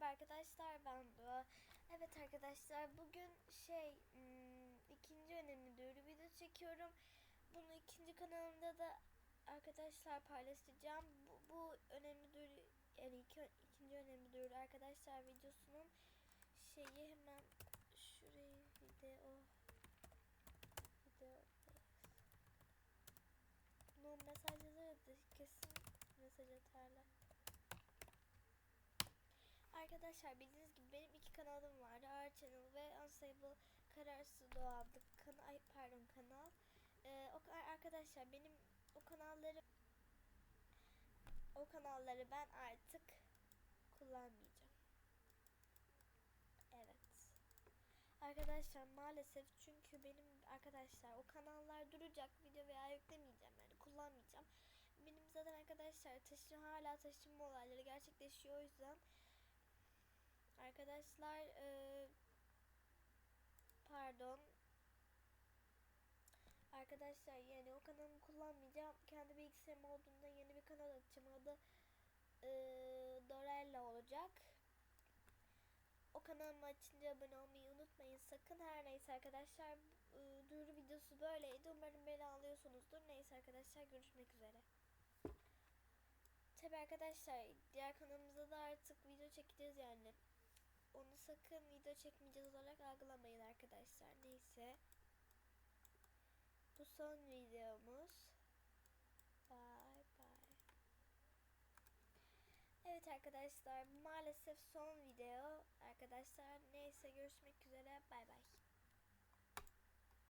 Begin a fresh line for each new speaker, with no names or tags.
Merhaba arkadaşlar ben Dua. Evet arkadaşlar bugün şey hmm, ikinci önemli duyuru video çekiyorum. Bunu ikinci kanalımda da arkadaşlar paylaşacağım. Bu, bu önemli duyuru yani iki, ikinci önemli duyuru arkadaşlar videosunun şeyi hemen şuraya video video bu mesajları da kesin mesaj atarlar. Arkadaşlar bildiğiniz gibi benim iki kanalım vardı. Our Channel ve Unstable Kararsız Doğa adlı kanal, ay, pardon kanal. Ee, o arkadaşlar benim o kanalları o kanalları ben artık kullanmayacağım. Evet. Arkadaşlar maalesef çünkü benim arkadaşlar o kanallar duracak video veya yüklemeyeceğim yani kullanmayacağım. Benim zaten arkadaşlar taşım hala taşınma olayları gerçekleşiyor o yüzden Arkadaşlar e, pardon Arkadaşlar yani o kanalımı kullanmayacağım. Kendi bilgisayarım olduğunda yeni bir kanal açacağım. Adı e, Dorella olacak. O kanalımı açınca abone olmayı unutmayın sakın. Her neyse arkadaşlar e, duyuru videosu böyleydi. Umarım beni alıyorsunuzdur. Neyse arkadaşlar görüşmek üzere. Tabi arkadaşlar diğer kanalımızda da artık video çekeceğiz yani onu sakın video çekmeyeceğiz olarak algılamayın arkadaşlar. Neyse. Bu son videomuz. Bye bye. Evet arkadaşlar maalesef son video arkadaşlar. Neyse görüşmek üzere. Bay bay.